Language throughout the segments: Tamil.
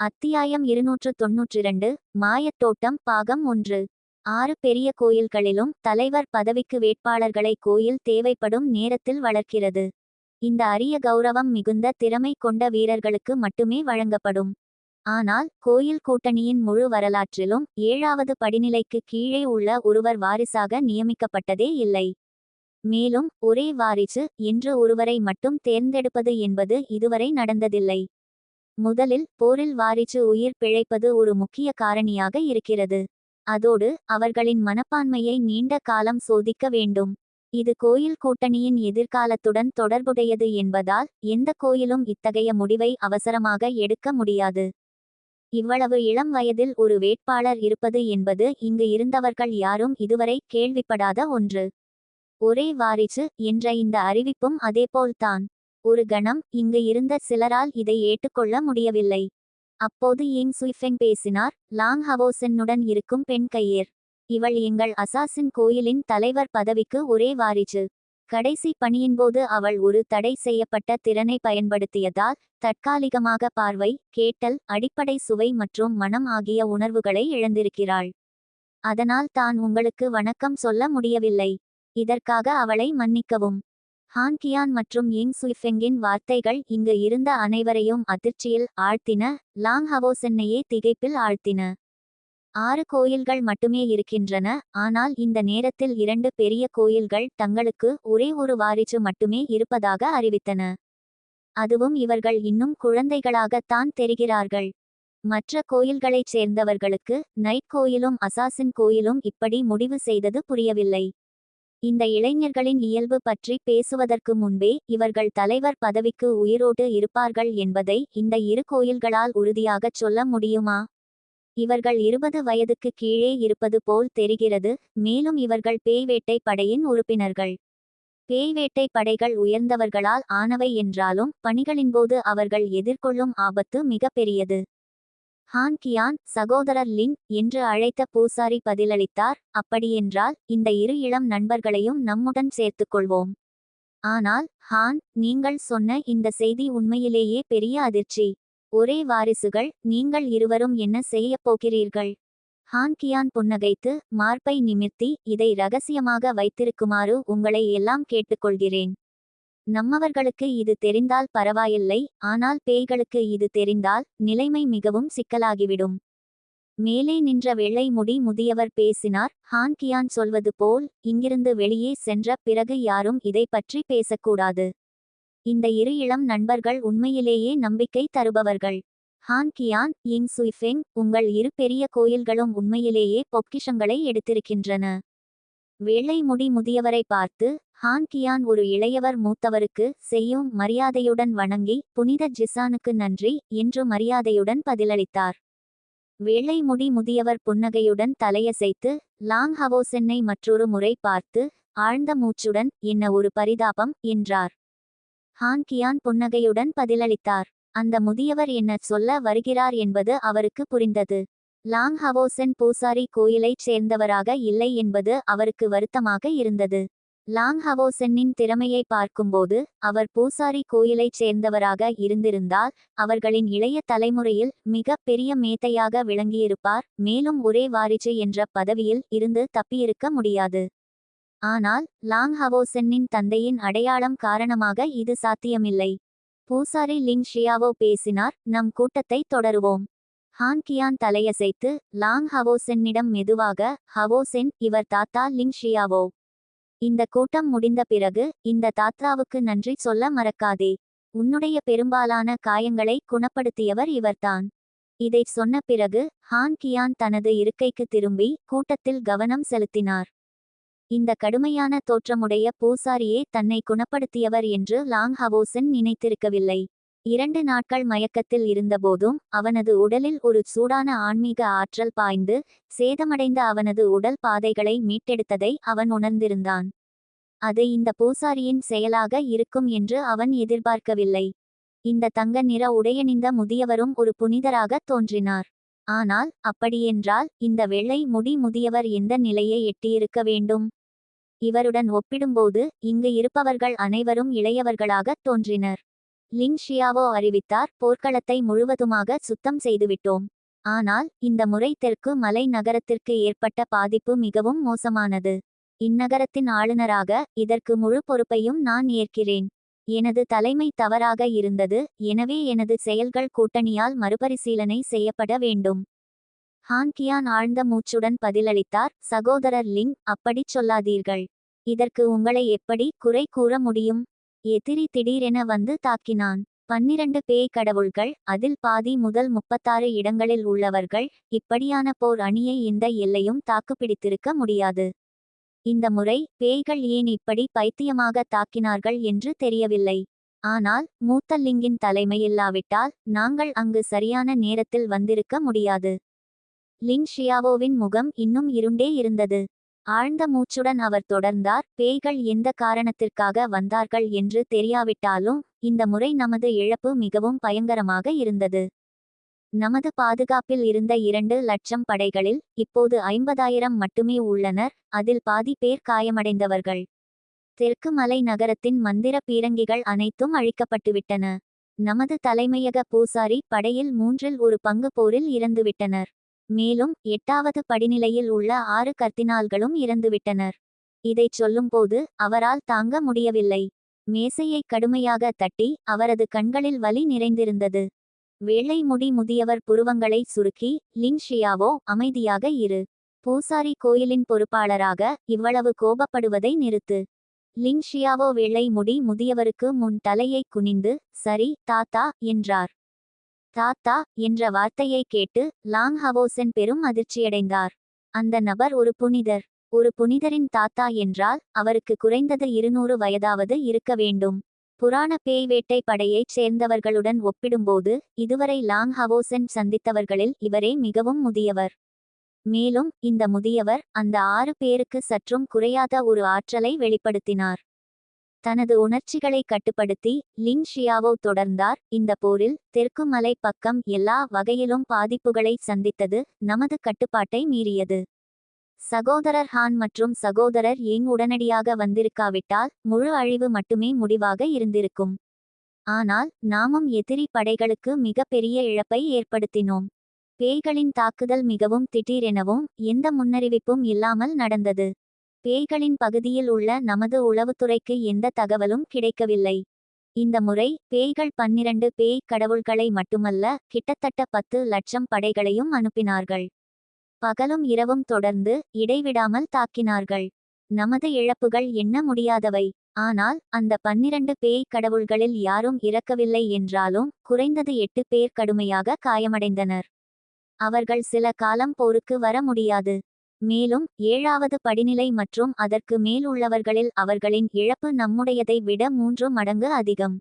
அத்தியாயம் இருநூற்று தொன்னூற்றிரண்டு மாயத்தோட்டம் பாகம் ஒன்று. ஆறு பெரிய கோயில்களிலும் தலைவர் பதவிக்கு வேட்பாளர்களை கோயில் தேவைப்படும் நேரத்தில் வளர்க்கிறது. இந்த அரிய கௌரவம் மிகுந்த திறமை கொண்ட வீரர்களுக்கு மட்டுமே வழங்கப்படும். ஆனால் கோயில் கூட்டணியின் முழு வரலாற்றிலும் ஏழாவது படிநிலைக்கு கீழே உள்ள ஒருவர் வாரிசாக நியமிக்கப்பட்டதே இல்லை. மேலும் ஒரே வாரிசு என்று ஒருவரை மட்டும் தேர்ந்தெடுப்பது என்பது இதுவரை நடந்ததில்லை. முதலில் போரில் வாரிச்சு உயிர் பிழைப்பது ஒரு முக்கிய காரணியாக இருக்கிறது. அதோடு அவர்களின் மனப்பான்மையை நீண்ட காலம் சோதிக்க வேண்டும். இது கோயில் கூட்டணியின் எதிர்காலத்துடன் தொடர்புடையது என்பதால் எந்த கோயிலும் இத்தகைய முடிவை அவசரமாக எடுக்க முடியாது. இவ்வளவு இளம் வயதில் ஒரு வேட்பாளர் இருப்பது என்பது இங்கு இருந்தவர்கள் யாரும் இதுவரை கேள்விப்படாத ஒன்று. ஒரே வாரிசு என்ற இந்த அறிவிப்பும் அதேபோல்தான். ஒரு கணம் இங்கு இருந்த சிலரால் இதை ஏற்றுக்கொள்ள முடியவில்லை. அப்போது யிங் சுய்ஃபெங் பேசினார் லாங் ஹவோசென்னுடன் இருக்கும் பெண் கையேர். இவள் எங்கள் அசாசின் கோயிலின் தலைவர் பதவிக்கு ஒரே வாரிஜு கடைசி பணியின்போது அவள் ஒரு தடை செய்யப்பட்ட திறனை பயன்படுத்தியதால் தற்காலிகமாக பார்வை கேட்டல் அடிப்படை சுவை மற்றும் மனம் ஆகிய உணர்வுகளை இழந்திருக்கிறாள். அதனால் தான் உங்களுக்கு வணக்கம் சொல்ல முடியவில்லை. இதற்காக அவளை மன்னிக்கவும். ஹான் கியான் மற்றும் யிங் சுய்ஃபெங்கின் வார்த்தைகள் இங்கு இருந்த அனைவரையும் அதிர்ச்சியில் ஆழ்த்தின லாங் ஹவோசென்னையே திகைப்பில் ஆழ்த்தின. ஆறு கோயில்கள் மட்டுமே இருக்கின்றன ஆனால் இந்த நேரத்தில் இரண்டு பெரிய கோயில்கள் தங்களுக்கு ஒரே ஒரு வாரிசு மட்டுமே இருப்பதாக அறிவித்தன. அதுவும் இவர்கள் இன்னும் குழந்தைகளாகத்தான் தெரிகிறார்கள். மற்ற கோயில்களைச் சேர்ந்தவர்களுக்கு நைட் கோயிலும் அசாசின் கோயிலும் இப்படி முடிவு செய்தது புரியவில்லை. இந்த இளைஞர்களின் இயல்பு பற்றி பேசுவதற்கு முன்பே இவர்கள் தலைவர் பதவிக்கு உயிரோடு இருப்பார்கள் என்பதை இந்த இரு கோயில்களால் உறுதியாகச் சொல்ல முடியுமா? இவர்கள் இருபது வயதுக்கு கீழே இருப்பது போல் தெரிகிறது மேலும் இவர்கள் பேய்வேட்டை படையின் உறுப்பினர்கள். பேய்வேட்டை படைகள் உயர்ந்தவர்களால் ஆனவை என்றாலும் பணிகளின்போது அவர்கள் எதிர்கொள்ளும் ஆபத்து மிக பெரியது. ஹான் கியான் சகோதரர் லின் என்று அழைத்த பூசாரி பதிலளித்தார். அப்படியென்றால் இந்த இரு இளம் நண்பர்களையும் நம்முடன் சேர்த்துக்கொள்வோம். ஆனால் ஹான் நீங்கள் சொன்ன இந்த செய்தி உண்மையிலேயே பெரிய அதிர்ச்சி. ஒரே வாரிசுகள் நீங்கள் இருவரும் என்ன செய்யப் போகிறீர்கள்? ஹான் கியான் புன்னகைத்து மார்பை நிமிர்த்தி இதை ரகசியமாக வைத்திருக்குமாறு உங்களை எல்லாம் கேட்டுக்கொள்கிறேன். நம்மவர்களுக்கு இது தெரிந்தால் பரவாயில்லை ஆனால் பேய்களுக்கு இது தெரிந்தால் நிலைமை மிகவும் சிக்கலாகிவிடும். மேலே நின்ற வெள்ளை முடி முதியவர் பேசினார். ஹான் கியான் சொல்வது போல் இங்கிருந்து வெளியே சென்ற பிறகு யாரும் இதை பற்றி பேசக்கூடாது. இந்த இரு இளம் நண்பர்கள் உண்மையிலேயே நம்பிக்கை தருபவர்கள். ஹான் கியான் இங் சுய்ஃபெங் உங்கள் இரு பெரிய கோயில்களும் உண்மையிலேயே பொக்கிஷங்களை எடுத்திருக்கின்றன. வெள்ளை முடி முதியவரை பார்த்து ஹான் கியான் ஒரு இளையவர் மூத்தவருக்கு செய்யும் மரியாதையுடன் வணங்கி புனித ஜிசானுக்கு நன்றி என்று மரியாதையுடன் பதிலளித்தார். வெள்ளை முடி முதியவர் புன்னகையுடன் தலையசைத்து லாங் ஹவோசென்னை மற்றொரு முறை பார்த்து ஆழ்ந்த மூச்சுடன் என்ன ஒரு பரிதாபம் என்றார். ஹான் கியான் புன்னகையுடன் பதிலளித்தார். அந்த முதியவர் என்ன சொல்ல வருகிறார் என்பது அவருக்கு புரிந்தது. லாங் ஹவோசென் பூசாரி கோயிலைச் சேர்ந்தவராக இல்லை என்பது அவருக்கு வருத்தமாக இருந்தது. லாங் ஹவோசென்னின் திறமையை பார்க்கும்போது அவர் பூசாரி கோயிலைச் சேர்ந்தவராக இருந்திருந்தால் அவர்களின் இளைய தலைமுறையில் மிக பெரிய மேதையாக விளங்கியிருப்பார் மேலும் ஒரே வாரிசு என்ற பதவியில் இருந்து தப்பியிருக்க முடியாது. ஆனால் லாங் ஹவோசென்னின் தந்தையின் அடையாளம் காரணமாக இது சாத்தியமில்லை. பூசாரி லிங் ஷியாவோ பேசினார் நம் கூட்டத்தை தொடருவோம் ஹான் கியான் தலையசைத்து லாங் ஹவோசென்னிடம் மெதுவாக ஹவோசென் இவர் தாத்தா லிங் ஷியாவோ. இந்த கூட்டம் முடிந்த பிறகு இந்த தாத்தாவுக்கு நன்றி சொல்ல மறக்காதே. உன்னுடைய பெரும்பாலான காயங்களை குணப்படுத்தியவர் இவர்தான். இதைச் சொன்ன பிறகு ஹான் கியான் தனது இருக்கைக்கு திரும்பி கூட்டத்தில் கவனம் செலுத்தினார். இந்த கடுமையான தோற்றமுடைய பூசாரியே தன்னை குணப்படுத்தியவர் என்று லாங் ஹவோசன் நினைத்திருக்கவில்லை. இரண்டு நாட்கள் மயக்கத்தில் இருந்தபோதும் அவனது உடலில் ஒரு சூடான ஆன்மீக ஆற்றல் பாய்ந்து சேதமடைந்த அவனது உடல் பாதைகளை மீட்டெடுத்ததை அவன் உணர்ந்திருந்தான். அது இந்த பூசாரியின் செயலாக இருக்கும் என்று அவன் எதிர்பார்க்கவில்லை. இந்த தங்க நிற உடையணிந்த முதியவரும் ஒரு புனிதராக தோன்றினார். ஆனால் அப்படியென்றால் இந்த வெள்ளை முடி முதியவர் எந்த நிலையை எட்டியிருக்க வேண்டும்? இவருடன் ஒப்பிடும்போது இங்கு இருப்பவர்கள் அனைவரும் இளையவர்களாகத் தோன்றினர். லிங் ஷியாவோ அறிவித்தார் போர்க்களத்தை முழுவதுமாக சுத்தம் செய்துவிட்டோம். ஆனால் இந்த முறை தெற்கு மலை நகரத்திற்கு ஏற்பட்ட பாதிப்பு மிகவும் மோசமானது. இந்நகரத்தின் ஆளுநராக இதற்கு முழு பொறுப்பையும் நான் ஏற்கிறேன். எனது தலைமை தவறாக இருந்தது எனவே எனது செயல்கள் கூட்டணியால் மறுபரிசீலனை செய்யப்பட வேண்டும். ஹான்கியான் ஆழ்ந்த மூச்சுடன் பதிலளித்தார் சகோதரர் லிங் அப்படிச் சொல்லாதீர்கள். இதற்கு உங்களை எப்படி குறை கூற முடியும்? எதிரி திடீரென வந்து தாக்கினான். பன்னிரண்டு பேய் கடவுள்கள் அதில் பாதி முதல் முப்பத்தாறு இடங்களில் உள்ளவர்கள் இப்படியான போர் அணியை இந்த எல்லையும் தாக்குப்பிடித்திருக்க முடியாது. இந்த முறை பேய்கள் ஏன் இப்படி பைத்தியமாக தாக்கினார்கள் என்று தெரியவில்லை. ஆனால் மூத்த லிங்கின் தலைமையில்லாவிட்டால் நாங்கள் அங்கு சரியான நேரத்தில் வந்திருக்க முடியாது. லிங் ஷியாவோவின் முகம் இன்னும் இருண்டே இருந்தது. ஆழ்ந்த மூச்சுடன் அவர் தொடர்ந்தார் பேய்கள் எந்த காரணத்திற்காக வந்தார்கள் என்று தெரியாவிட்டாலும் இந்த முறை நமது இழப்பு மிகவும் பயங்கரமாக இருந்தது. நமது பாதுகாப்பில் இருந்த இரண்டு லட்சம் படைகளில் இப்போது ஐம்பதாயிரம் மட்டுமே உள்ளனர். அதில் பாதி பேர் காயமடைந்தவர்கள். தெற்கு மலை நகரத்தின் மந்திர பீரங்கிகள் அனைத்தும் அழிக்கப்பட்டுவிட்டன. நமது தலைமையக பூசாரி படையில் மூன்றில் ஒரு பங்கு போரில் இறந்துவிட்டனர். மேலும் எட்டாவது படிநிலையில் உள்ள ஆறு கர்த்தினால்களும் இறந்துவிட்டனர். இதைச் சொல்லும்போது அவரால் தாங்க முடியவில்லை. மேசையை கடுமையாக தட்டி அவரது கண்களில் வலி நிறைந்திருந்தது. வெள்ளை முடி முதியவர் புருவங்களை சுருக்கி லிங் ஷியாவோ அமைதியாக இரு. பூசாரி கோயிலின் பொறுப்பாளராக இவ்வளவு கோபப்படுவதை நிறுத்து. லிங் ஷியாவோ முடி முதியவருக்கு முன் தலையை குனிந்து சரி தாத்தா என்றார். தாத்தா என்ற வார்த்தையை கேட்டு லாங் ஹவோசன் பெரும் அதிர்ச்சியடைந்தார். அந்த நபர் ஒரு புனிதர். ஒரு புனிதரின் தாத்தா என்றால் அவருக்கு குறைந்தது இருநூறு வயதாவது இருக்க வேண்டும். புராண பேய் வேட்டை படையைச் சேர்ந்தவர்களுடன் ஒப்பிடும்போது இதுவரை லாங் ஹவோசன் சந்தித்தவர்களில் இவரே மிகவும் முதியவர். மேலும் இந்த முதியவர் அந்த ஆறு பேருக்கு சற்றும் குறையாத ஒரு ஆற்றலை வெளிப்படுத்தினார். தனது உணர்ச்சிகளை கட்டுப்படுத்தி லிங் ஷியாவோ தொடர்ந்தார். இந்த போரில் தெற்கு மலை பக்கம் எல்லா வகையிலும் பாதிப்புகளை சந்தித்தது நமது கட்டுப்பாட்டை மீறியது. சகோதரர் ஹான் மற்றும் சகோதரர் ஏங் உடனடியாக வந்திருக்காவிட்டால் முழு அழிவு மட்டுமே முடிவாக இருந்திருக்கும். ஆனால் நாமும் எதிரி படைகளுக்கு மிகப்பெரிய பெரிய இழப்பை ஏற்படுத்தினோம். பேய்களின் தாக்குதல் மிகவும் திடீரெனவும் எந்த முன்னறிவிப்பும் இல்லாமல் நடந்தது. பேய்களின் பகுதியில் உள்ள நமது உளவுத்துறைக்கு எந்த தகவலும் கிடைக்கவில்லை. இந்த முறை பேய்கள் பன்னிரண்டு பேய் கடவுள்களை மட்டுமல்ல கிட்டத்தட்ட பத்து லட்சம் படைகளையும் அனுப்பினார்கள். பகலும் இரவும் தொடர்ந்து இடைவிடாமல் தாக்கினார்கள். நமது இழப்புகள் எண்ண முடியாதவை. ஆனால் அந்த பன்னிரண்டு பேய் கடவுள்களில் யாரும் இறக்கவில்லை என்றாலும் குறைந்தது எட்டு பேர் கடுமையாக காயமடைந்தனர். அவர்கள் சில காலம் போருக்கு வர முடியாது. மேலும் ஏழாவது படிநிலை மற்றும் அதற்கு மேல் உள்ளவர்களில் அவர்களின் இழப்பு நம்முடையதை விட மூன்று மடங்கு அதிகம்.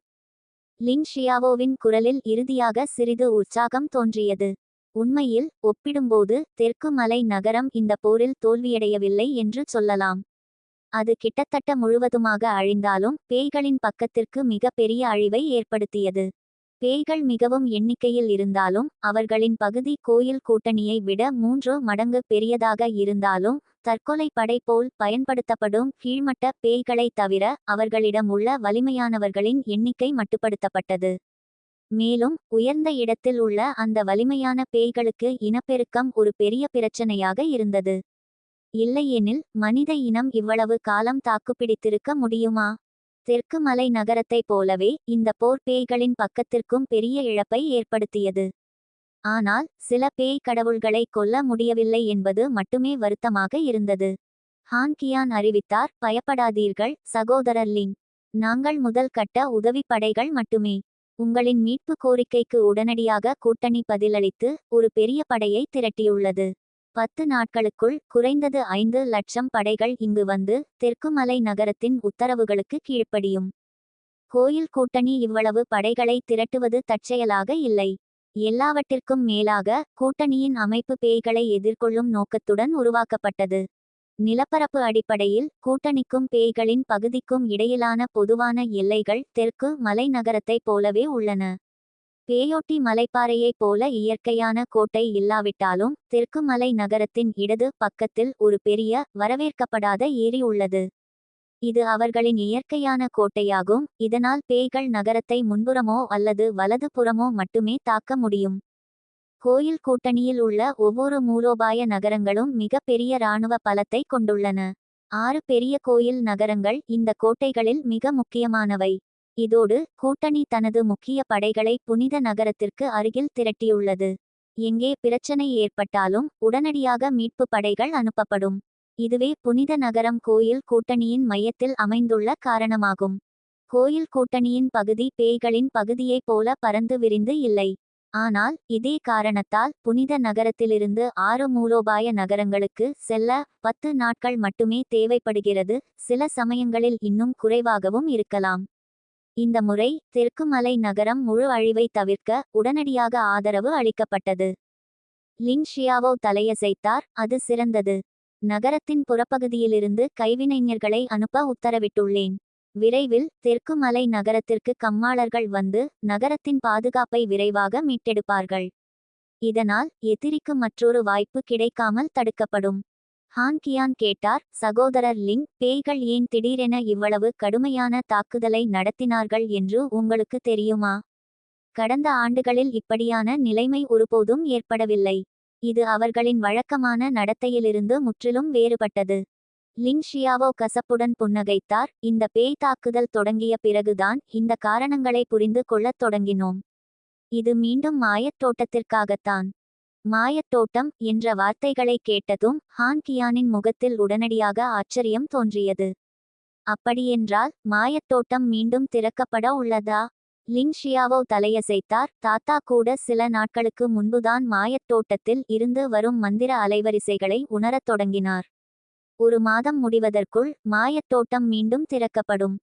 லிங் ஷியாவோவின் குரலில் இறுதியாக சிறிது உற்சாகம் தோன்றியது. உண்மையில் ஒப்பிடும்போது தெற்கு மலை நகரம் இந்த போரில் தோல்வியடையவில்லை என்று சொல்லலாம். அது கிட்டத்தட்ட முழுவதுமாக அழிந்தாலும் பேய்களின் பக்கத்திற்கு மிக பெரிய அழிவை ஏற்படுத்தியது. பேய்கள் மிகவும் எண்ணிக்கையில் இருந்தாலும் அவர்களின் பகுதி கோயில் கூட்டணியை விட மூன்று மடங்கு பெரியதாக இருந்தாலும் தற்கொலை படை போல் பயன்படுத்தப்படும் கீழ்மட்ட பேய்களை தவிர அவர்களிடம் உள்ள வலிமையானவர்களின் எண்ணிக்கை மட்டுப்படுத்தப்பட்டது. மேலும் உயர்ந்த இடத்தில் உள்ள அந்த வலிமையான பேய்களுக்கு இனப்பெருக்கம் ஒரு பெரிய பிரச்சனையாக இருந்தது. இல்லையெனில் மனித இனம் இவ்வளவு காலம் தாக்குப்பிடித்திருக்க முடியுமா? தெற்கு மலை நகரத்தைப் போலவே இந்த போர் பேய்களின் பக்கத்திற்கும் பெரிய இழப்பை ஏற்படுத்தியது. ஆனால் சில பேய் கடவுள்களை கொல்ல முடியவில்லை என்பது மட்டுமே வருத்தமாக இருந்தது. ஹான் கியான் அறிவித்தார் பயப்படாதீர்கள் சகோதரர் லிங் நாங்கள் முதல் கட்ட உதவி படைகள் மட்டுமே. உங்களின் மீட்பு கோரிக்கைக்கு உடனடியாக கூட்டணி பதிலளித்து ஒரு பெரிய படையை திரட்டியுள்ளது. பத்து நாட்களுக்குள் குறைந்தது ஐந்து லட்சம் படைகள் இங்கு வந்து தெற்கு மலை நகரத்தின் உத்தரவுகளுக்கு கீழ்ப்படியும். கோயில் கூட்டணி இவ்வளவு படைகளை திரட்டுவது தற்செயலாக இல்லை. எல்லாவற்றிற்கும் மேலாக கூட்டணியின் அமைப்பு பேய்களை எதிர்கொள்ளும் நோக்கத்துடன் உருவாக்கப்பட்டது. நிலப்பரப்பு அடிப்படையில் கூட்டணிக்கும் பேய்களின் பகுதிக்கும் இடையிலான பொதுவான எல்லைகள் தெற்கு மலைநகரத்தைப் போலவே உள்ளன. பேயொட்டி மலைப்பாறையைப் போல இயற்கையான கோட்டை இல்லாவிட்டாலும் தெற்கு மலை நகரத்தின் இடது பக்கத்தில் ஒரு பெரிய வரவேற்கப்படாத ஏரி உள்ளது. இது அவர்களின் இயற்கையான கோட்டையாகும். இதனால் பேய்கள் நகரத்தை முன்புறமோ அல்லது வலது புறமோ மட்டுமே தாக்க முடியும். கோயில் கூட்டணியில் உள்ள ஒவ்வொரு மூலோபாய நகரங்களும் மிக பெரிய இராணுவ பலத்தை கொண்டுள்ளன. ஆறு பெரிய கோயில் நகரங்கள் இந்த கோட்டைகளில் மிக முக்கியமானவை. இதோடு கூட்டணி தனது முக்கிய படைகளை புனித நகரத்திற்கு அருகில் திரட்டியுள்ளது. எங்கே பிரச்சனை ஏற்பட்டாலும் உடனடியாக மீட்பு படைகள் அனுப்பப்படும். இதுவே புனித நகரம் கோயில் கூட்டணியின் மையத்தில் அமைந்துள்ள காரணமாகும். கோயில் கூட்டணியின் பகுதி பேய்களின் பகுதியைப் போல பறந்து விரிந்து இல்லை. ஆனால் இதே காரணத்தால் புனித நகரத்திலிருந்து ஆறு மூலோபாய நகரங்களுக்கு செல்ல பத்து நாட்கள் மட்டுமே தேவைப்படுகிறது. சில சமயங்களில் இன்னும் குறைவாகவும் இருக்கலாம். இந்த முறை தெற்கு மலை நகரம் முழு அழிவை தவிர்க்க உடனடியாக ஆதரவு அளிக்கப்பட்டது. லின் ஷியாவோ தலையசைத்தார் அது சிறந்தது. நகரத்தின் புறப்பகுதியிலிருந்து கைவினைஞர்களை அனுப்ப உத்தரவிட்டுள்ளேன். விரைவில் தெற்கு மலை நகரத்திற்கு கம்மாளர்கள் வந்து நகரத்தின் பாதுகாப்பை விரைவாக மீட்டெடுப்பார்கள். இதனால் எதிரிக்கு மற்றொரு வாய்ப்பு கிடைக்காமல் தடுக்கப்படும். ஹான் கியான் கேட்டார் சகோதரர் லிங் பேய்கள் ஏன் திடீரென இவ்வளவு கடுமையான தாக்குதலை நடத்தினார்கள் என்று உங்களுக்கு தெரியுமா? கடந்த ஆண்டுகளில் இப்படியான நிலைமை ஒருபோதும் ஏற்படவில்லை. இது அவர்களின் வழக்கமான நடத்தையிலிருந்து முற்றிலும் வேறுபட்டது. லிங் ஷியாவோ கசப்புடன் புன்னகைத்தார். இந்த பேய் தாக்குதல் தொடங்கிய பிறகுதான் இந்த காரணங்களை புரிந்து கொள்ளத் தொடங்கினோம். இது மீண்டும் மாயத் தோட்டத்திற்காகத்தான். மாயத் தோட்டம் என்ற வார்த்தைகளை கேட்டதும் ஹான் கியானின் முகத்தில் உடனடியாக ஆச்சரியம் தோன்றியது. அப்படியென்றால் மாயத் தோட்டம் மீண்டும் திறக்கப்பட உள்ளதா? லிங் ஷியாவோ தலையசைத்தார். தாத்தா கூட சில நாட்களுக்கு முன்புதான் மாயத் தோட்டத்தில் இருந்து வரும் மந்திர அலைவரிசைகளை உணரத் தொடங்கினார். ஒரு மாதம் முடிவதற்குள் மாயத் தோட்டம் மீண்டும் திறக்கப்படும்.